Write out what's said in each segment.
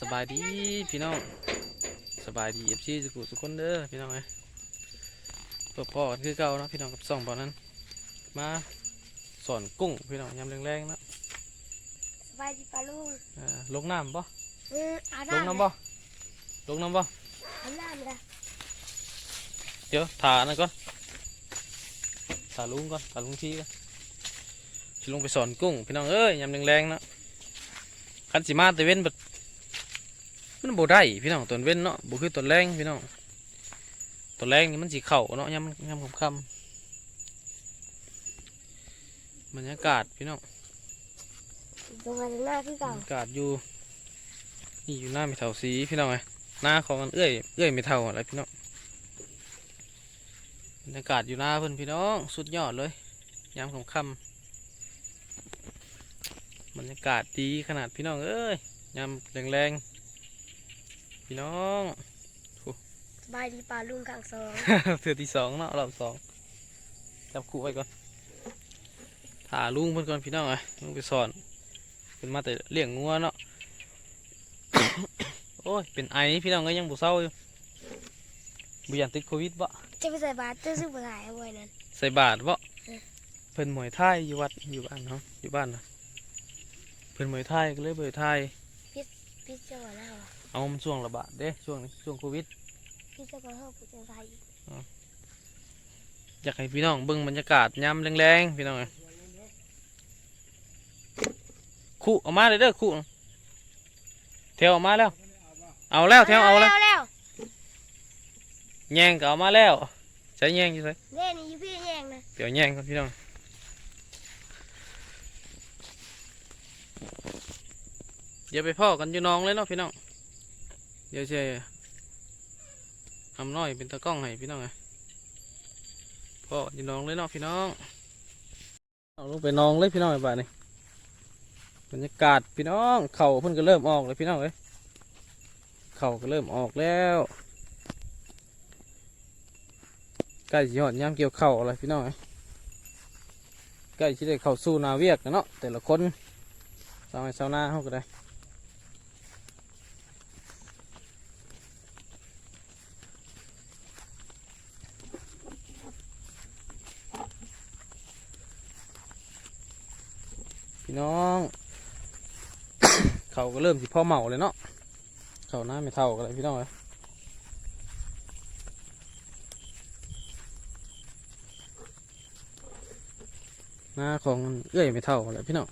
สบายดีพี่น้องสบายดีเอฟซีสุกุสุกคนเด้อพี่น้องไอ้เปิดพ่อกันคือเก่าเนาะพี่น้องกับสองบอนั้น มาสอนกุ้งพี่น้องยำแรงๆเนาะสบายดีปะลุงเอ่อลงน้ำปะเออเอาลงน้ำปะลงน้ำปะเอาน้ำเลยเดี๋ยวถาอันนั่นก่อนถาลุงก่อนถาลุงทีก่อนสิลงไปสอนกุ้งพี่น้องเอ้ยยำแรงๆเนาะคันสิมาแตะเว้นแบบ มันบ่ได้พี่น้องตอนเว้นเนาะบ่คือตอนแรงพี่น้องตอนแรงนี่มันสิเข่าเนาะยำยำค่ำๆบรรยากาศพี่น้องตรงนั้นหน้าคือบรเก่ารยากาศอยู่นี่อยู่หน้าไม่เท่าสีพี่น้องไงหน้าของมันเอื้อยเอื้อยไม่เท่าอะไรพี่น้องบรรยากาศอยู่หน้าเพื่อนพี่น้องสุดยอดเลยยามค่ำๆบรรยากาศดีขนาดพี่น้องเอ้ยยามแรงๆ พี่น้องสบายดีปะลุงกลางสองเถือที่สองเนาะรอบสองจับคู่ไว้ก่อนถ่าลุงเพื่อนก่อนพี่น้องไงลุงไปสอนเป็นมาแต่เลี้ยงงัวเนาะ โอ้ย เป็นไอพี่น้องก็ยังบุเศร้าอยู่บุยันติดโควิดบ่จะไปใส่บาตรตื้อซื้อมาขายเอาไว้นั่นใส่บาทบ่เออเพิ่นหมวยไท่ายอยู่วัดอยู่บ้านเนาะอยู่บ้านนะเพิ่นหมวยไท่ายก็เลยเบยไท่ายพี่เจ้าก่อนแล้วอะ เอามันช่วงระบาดเด้ช่วงนี้ช่วงโควิดพี่เจ้าก่อนเฮาผู้จังไทยอยากให้พี่น้องเบิ่งบรรยากาศยามแรงๆพี่น้องเอ้ยคู่เอามาเลยเด้อคู่แถวเอามาแล้ว เอาแล้วแถวเอาแล้วแล้วแย่งก็เอามาแล้วใช้แย่งอยู่ไสเล่นี่อยู่พี่แย่งนะเดี๋ยวแย่งก่อนพี่น้องเดี๋ยวไปพ่อกันอยู่น้องเลยเนาะพี่น้อง เดี๋ยวเชทำน้อยเป็นตะกล้องให้พี่น้องไงพ่ออยู่น้องเลยเนาะพี่น้องเอาลงไปน้องเลยพี่น้องไอ้บ้านนี่บรรยากาศพี่น้องเข่าเพิ่นก็เริ่มออกเลยพี่น้องเอ้ยเข่าก็เริ่มออกแล้วใกล้สิฮอดยามเกี่ยวเข่าอะไรพี่น้องเอ้ยใกล้สิได้เข้าสู่นาเวียกเนาะแต่ละคนสาวไอ้สาวนาเขาก็ได้ พี่น้อง เขา ก็เริ่มสิพ่อเมาเลยเนาะเขาหน้าไม่เท่ากันเลยพี่น้องเอ้ยหน้าของเอื้อยไม่เท่าเลยพี่น้อง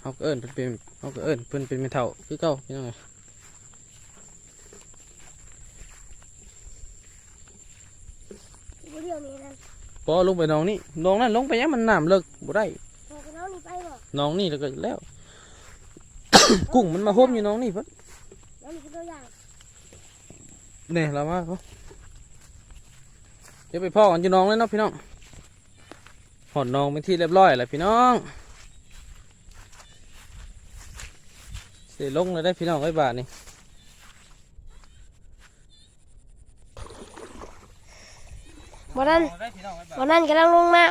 เขาก็เอิ้นเพิ่นเป็นเขาก็เอิ้นเพิ่นเป็นไม่เท่าคือเก่าพี่น้องเอ้ยผู้เดียวนี้นั่นพอลงไปหน้องนี่หน้องนั่นลงไปยังมันน้ำเลิกบ่ได้พอกับน้องนี่ไปบ่หน้องนี่แล้วก็แล้ว กุ้งมันมาโฮมอยู่น้องนี่เพิ่นน้อนเนตัวอย่างเนี่ยเรามาเขาเดี๋ยวไปพ่อกันอยู่น้องเลยเนาะพี่น้องหอดน้องเป็นที่เรียบร้อยแล้วพี่น้องเสียลงเลยได้พี่น้องไอ้บาทนี่วันนั้นวันนั้นกำลังลงน้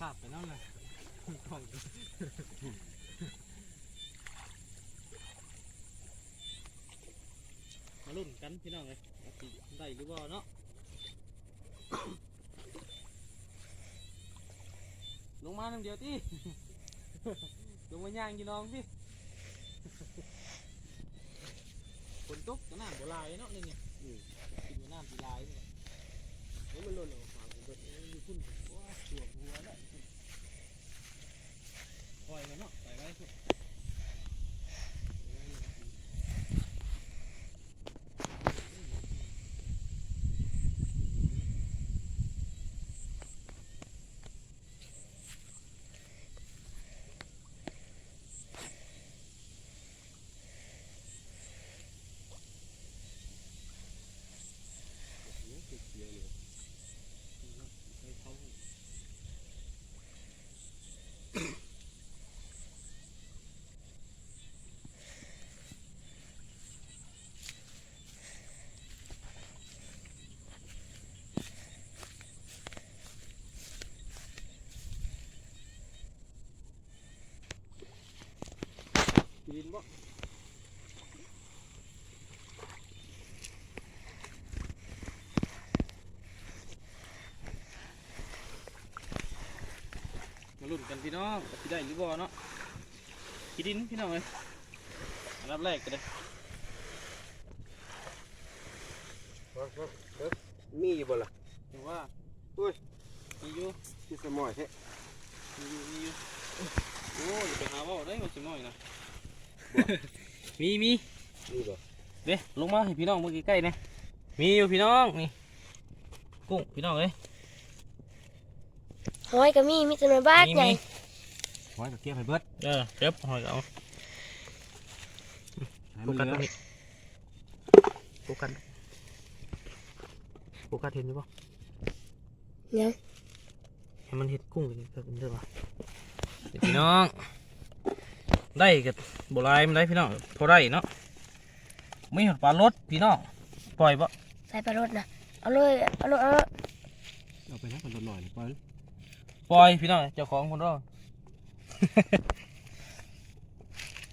ภาพไปนั่นเลยมาลุ้น กันพี่น้องเลยได้หรือเปล่าเนาะลงมาหนึ่งเดียวที่ลงมาย่างกินน้องพี่ฝนตกก็น้ำโบราณเนาะนี่เนี่ยกินน้ำปีลายเนี่และเดี๋ยวมันหล่นออกมาผมก็นยุ่นว้าหัวหัวแล้วปล่อยมันเนาะปล่อยเถอะ มาลุ้นกันพี่น้องจะได้หรือบ่เนาะพี่ดินพี่น้องเลยรับแรกกันเลยมีอยู่บ่ล่ะถือว่าอุ้ยมีอยู่ที่สมอยแท้มีอยู่มีอยู่โอ้ยไปหาว่าได้มาสมอยนะ มีมีมีบ่เด้ลงมาให้พี่น้องเมื่อกี้ใกล้ๆนะมีอยู่พี่น้องนี่กุ้งพี่น้องเอ้ยหอยก็มีมีแต่น้อยบ้านใหญ่ไว้กับเก็บให้เบิดเออเก็บหอยเอาให้โฟมันกัสเหตลืรองนี้โฟกัสโฟกัสเห็นอยู่ปะยังให้มันเห็ดกุ้งกันครับเด้อป่ะเดี๋ยวพี่น้อง ได้กับโบราณมันได้พี่น้องพอได้เนาะไม่หดปลารสพี่น้องปล่อยปะใส่ปลารสนะเอาเลยเอาเลยเอาเลยเอาไปนะมันลดหน่อยนี่ปล่อยปล่อยพี่น้องเจ้าของคนรอ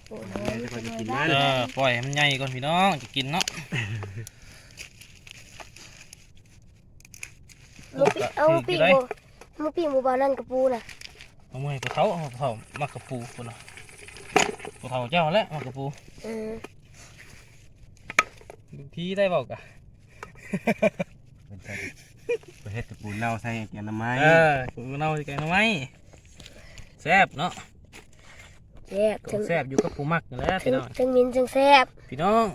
โอ้โหจะคอยจะกินบ้มันเออปล่อยให้มันใหญ่ก่อนพี่น้องจะกินเนาะหมูปีเอาหมูปีกหมูหมูปีกหมูบานั่นกับปูน่ะเอามือให้กระเท้าเอากระเท้ามากระปูคนละ กระเท้าเจ้าแหละมากระปูเออที่ได้บอกอะเป็นใจประเฮ็ดกับปูนเน่าใส่แกงน้ำไม้เออปูเน่าสิแกงหน่อไม้แซ่บเนาะแซ่บถึงแซ่บอยู่กับปูมักนั่นแหละถึพี่งน้องถึงมินถึงแซ่บพี่น้อง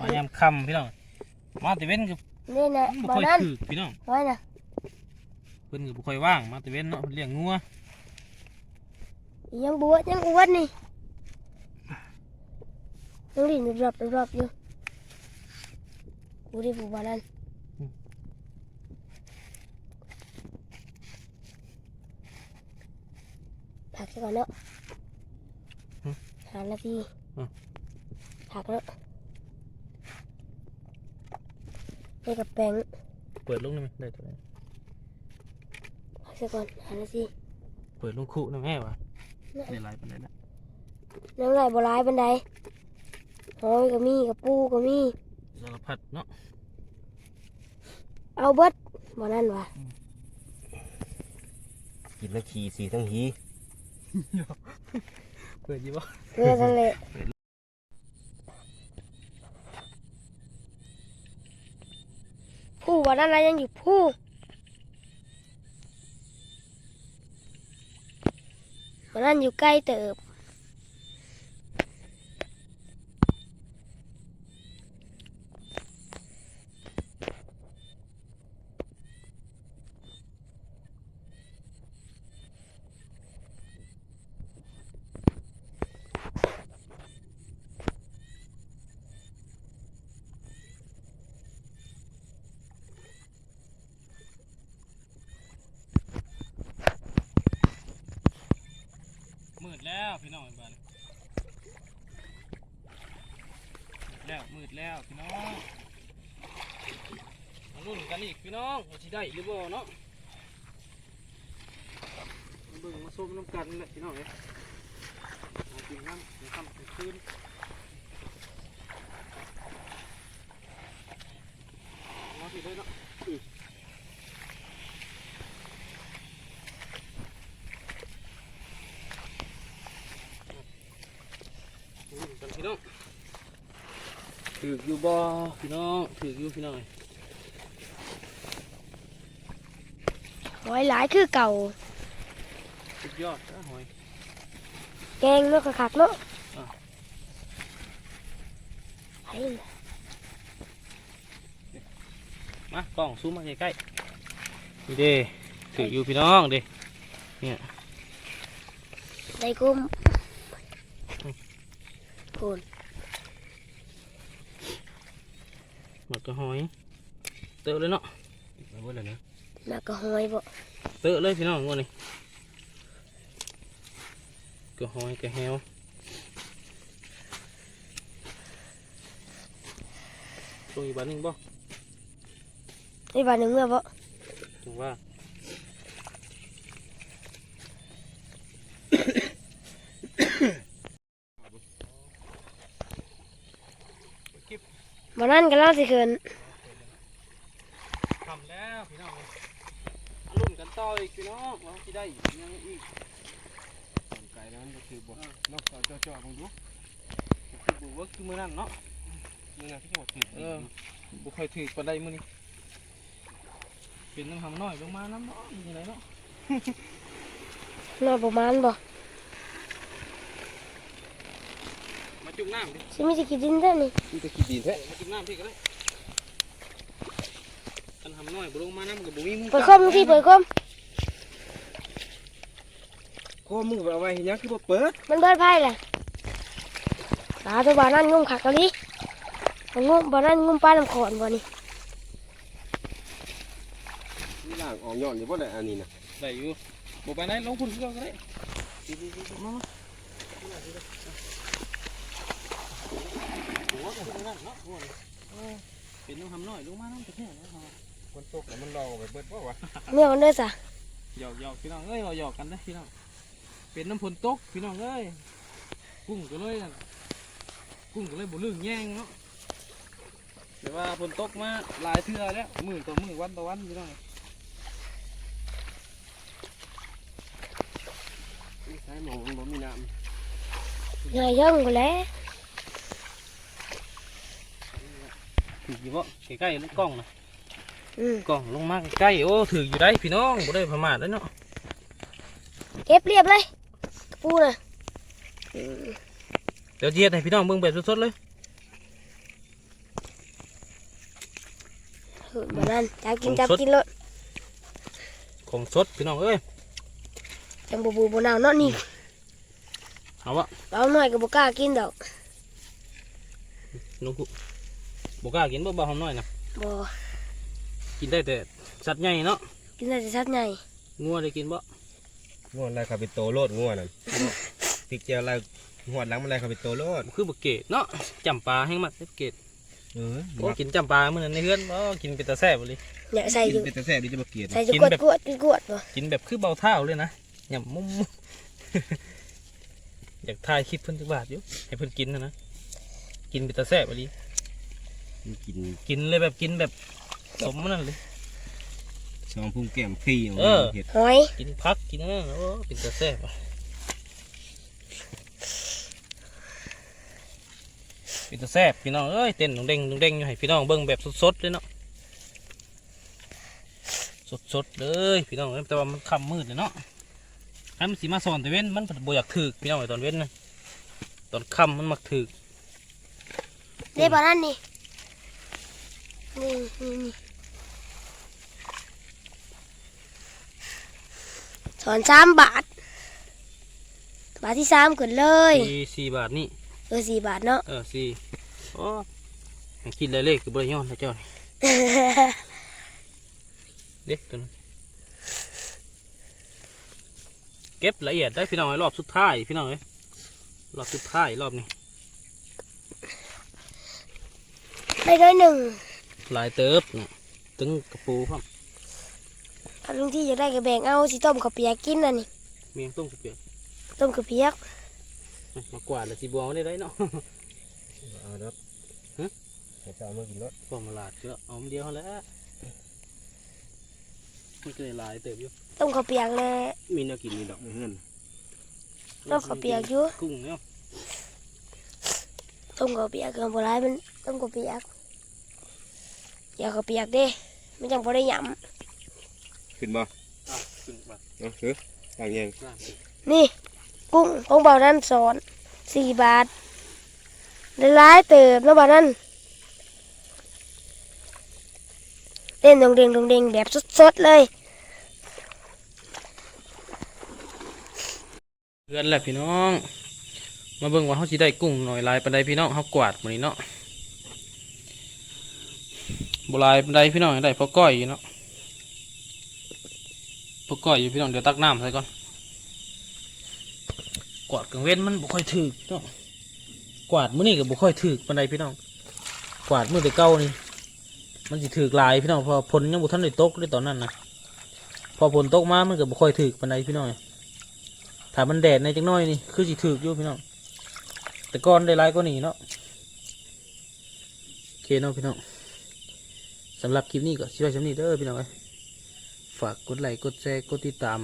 มายามคำพี่น้องมาแต่เว้นกับนี่นะบ่บาค่อยนั่นถือพี่น้องไว้น่ะเพิ่นก็บ่ค่อยว่างมาแต่เว้นเนาะเพิ่นเลี้ยงงัว ยังบวชยังอวดนี่ยังลิ้นรอบๆรอบๆอยู่กูได้ปูบานั่นผักซะก่อนเนาะหานาทีผักเนาะได้กับแป้งเปิดลงได้ไหมได้ตัวไหนผักซะก่อนหานาทีเปิดลงคุนะแม่วะ ได้หลายปานใดละน้ำลายบ่ร้ายบันไดหอยก็มีกับปูก็มีสารพัดเนาะเอาเบิดบ่นั่นวะกินแล้วขี่สีทั้งหีเปิดยี่บ่เรือทะเลผู้บ่นั่นอะไรยังอยู่ผู้ บ่นั่นอยู่ใกล้เติบ พี่น้องบ้านแล้วมืดแล้วพี่น้องมาลุ้นกันอีกพี่น้องว่าสิได้หรือบ่เนาะมาเบิ่งมาส้มน้ำกันแหละพี่น้องเอ้ยมากินน้ำกินค่ำกินคืนมาสิได้เนาะอือมาลุ้นกันพี่น้องถื อกอยู่บ่พี่น้องถือกอยู่พี่น้องเอ้ยหอยหลายคือเก่าสุดยอดนะหอยแกงเนาะคักๆเนาะอะไอ้มากล้องซูมมาใกล้ๆนี่เด้ถืออยู่พี่น้องเด้ได้กุ้มโคน ห มดก็หอย เตอะเลยเนาะเอาเบิดแล้วนะน่าก็หอยบ่เตอะเลยพี่น้องงวดนี้ก็หอยก็แฮวตรงอีกบ้านหนึ่งบ่ไอ้บ้านหนึ่งเมื่อบ่ถึงว่า บ่นั่นก็เล่าสิเขินทำแล้วพี่น้องมาลุ้นกันต่ออีกพี่น้องว่าสิได้ยังอีกไก่แล้วมันก็คือบ่นอกจากจ่อๆมึงดูคือบุเวิร์กคือมื้อนั้นเนาะมึงน่ะที่ว่าถือเออบุค่อยถือปานใดมื้อนี้เป็นน้ำหำน้อยลงมาน้ำเนาะมีจังไดเนาะนอนประมาณบ่ มา จุ่มน้ำดิสิมีสิกินดินได้นี่ที่จะขี้ดินแท้มาจุ่มน้ำพี่ก็ได้กันหำน้อยบ่ลงมาน้ำกับบุมีมุ้งเปิดคอมที่เปิดคอมโคมึงเอาไว้เฮ็ดหยังคือบ่เปิดมันเบิดไพ่แหละตาตัวบ้านนั่นงุ่มขักกะลิมันงุ่มบ้านนั่นงุ่มป้าน้ำขอนบ่นี่นี่ล่างออกย้อนอยู่บ่ได้อันนี้น่ะได้อยู่บ่ไปไหนลงพุ่นก็ได้มามา หัวก็คือนั่นเนาะหัวนี่เออเป็นน้ำหำน้อยลงมาน้ำจะแค่นะฮะคนตกแล้วมันรอไปเบิดบ่วะเมื่อกันเด้อจ้ะหยอกหยอกพี่น้องเอ้ยเราหยอกกันนะพี่น้องเป็นน้ำฝนตกพี่น้องเอ้ยกุ้งก็เลยนั่นกุ้งก็เลยบุลึงแย่งเนาะแต่ว่าฝนตกมาหลายเทื่อแล้วมือต่อมือวันต่อวันพี่น้องนี่ใช้หมองมันบ่มีน้ำเหนื่อยเยิ่งกูแหล้ว ถืออยู่บ่ใกล้ๆลูกกล้องนะอืมกล้องลงมาใกล้ๆโอ้ถืออยู่ได้พี่น้องบ่ได้ประมาทเลยเนาะเก็บเรียบเลยกระปูน่ะอืมเดี๋ยวเจียดให้พี่น้องเบิ่งแบบสดๆเลยหืนบ้านนั่นจับกินจับกินเลยของสดพี่น้องเอ้ยจังบูบูบูนาวเนาะนี่เอาวะเราหน่อยก็บ่กล้ากินดอกลุง คุบ่กล้ากินบ่บ่หอมน้อยนะบ่กินได้แต่สัตว์ใหญ่เนาะกินได้แต่ชัดใหญ่งัวได้กินบ่ง่วนอะไรครับเป็นโตโลดง่วนนั่นติกเจียวอะไรหวดหลังมันอะไรครับเป็นโตโลดคือบ่เกตเนาะจำปลาแห้งมักเด้อเกตเออโอ้กินจำปลามื้อนั้นในเฮือนบ่กินเป็นตาแซ่บเลยเนี่ยใส่อกินยู่เป็นแต่แซ่บดีจะบ่เกลียดใส่จะกินกวดแบบกวดกวดบ่กินแบบคือเบาเท้าเลยนะยำมุมอยากถ่ายคลิปเพิ่นจักบาทอยู่ให้เพิ่นกินนะนะกินเป็นตาแซ่บเลยมัน กินกินเลยแบบกินแบบสมมันนั่นเลยซองพุ่งแก้มฟรีของเออเห็ดหอยกินพักกินนั่นโอ้เป็นตาแซ่บอะเป็นตาแซ่บพี่น้องเอ้ยเต้นดงเด้งดงเด้งอยู่ให้พี่น้องเบิ่งแบบสดๆเลยเนาะสดๆเลยพี่น้องเอ้ยแต่ว่ามันค่ำมืดเลยเนาะถ้ามันสีมาสอนแต่เว้นมันบ่อยากถึกพี่น้องไอ้ตอนเว้นนะตอนค่ำมันมักถึกเด้บ้านนั่น นี่นี่นี่นี่สอนสามบาท บาทที่สามขึ้นเลย สี่สี่บาทนี่เออสี่บาทเนาะ เออสี่โอ้ยังคิดเลยเลขคือบริยอนนะเจ้านี่เด็กตัวนั้นเก็บละเอียดได้พี่น้องไอ้รอบสุดท้ายพี่น้องเอ้ยรอบสุดท้ายรอบนี้ได้ด้วยหนึ่งห ลายเติบเนี่ยตึงกระปูครับถ้าลุงที่อยากได้ก็แบ่งเอาสิต้มข้าวเปียกกินน่ะนี่เมียงต้มกระเปียกต้มข้าวเปียกมากวาดแล้วสิบัวได้ไรเนาะเอาเด้อฮะเดี๋ยวจะเอามากินรถพวกมาลาดเยอะเอามาเดียวเขาแหล้วมันก็เลยหลายเติบอยู่ต้มข้าวเปียกเลยมีแนวกินมีดอกเฮือนต้มข้าวเปียกอยู่กุ้งเนี่ยต้มข้าวเปียกเกินบ่ร้ายมันต้มข้าวเปียก อย่าข้าวเปียกเด้มันจังบ่ได้หยขึ้นบ่อะขึ้นมาเอาคือต่างแยงล่างสิำนี่ กุ้งของเบานั้นสอนสี่บาทได้ร้ายเติบแล้วบานั้นเต้นดงเดงดงเดงแบบสดๆเลย เพื่อนแหละพี่น้อง มาเบิ่งว่าเขาสิได้กุ้งหน่อยหลายปานใดพี่น้องเขากวาดหมดนี้เนาะ บหลายปานใดพี่น้องได้พอก้อยอยู่เนาะพอก้อยอยู่พี่น้องเดี๋ยวตักน้ำใส่ก่อนกวาดกลางเว้นมันบ่ค่อยถึกเนาะกวาดมื้อนี้ก็บ่ค่อยถึกปานใดพี่น้อง กวาดมื้อแต่เก่านี่มันสิถึกลายพี่น้องพอฝนยังบ่ทันได้ตกเลยตอนนั้นนะพอฝนตกมามันก็บ่ค่อยถึกปานใดพี่น้องถ้ามันแดดในจังน้อยนี่คือสิถือกอยู่พี่น้องแต่ก่อนได้ลายก็หนีเนาะโอเคเนาะพี่น้องำหรับคลิปนี้ก็ชิว้สำนี้เด้อพี่น้องเอ้ยฝากกดไลค์กดแชร์กดติดตาม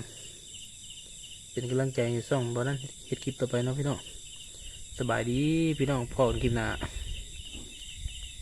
เป็นกำลังใจให้ส่องบอนั้นเห็ดคลิปต่อไปเนาะพี่น้องสบายดีพี่น้องพอกันคลิปหน้า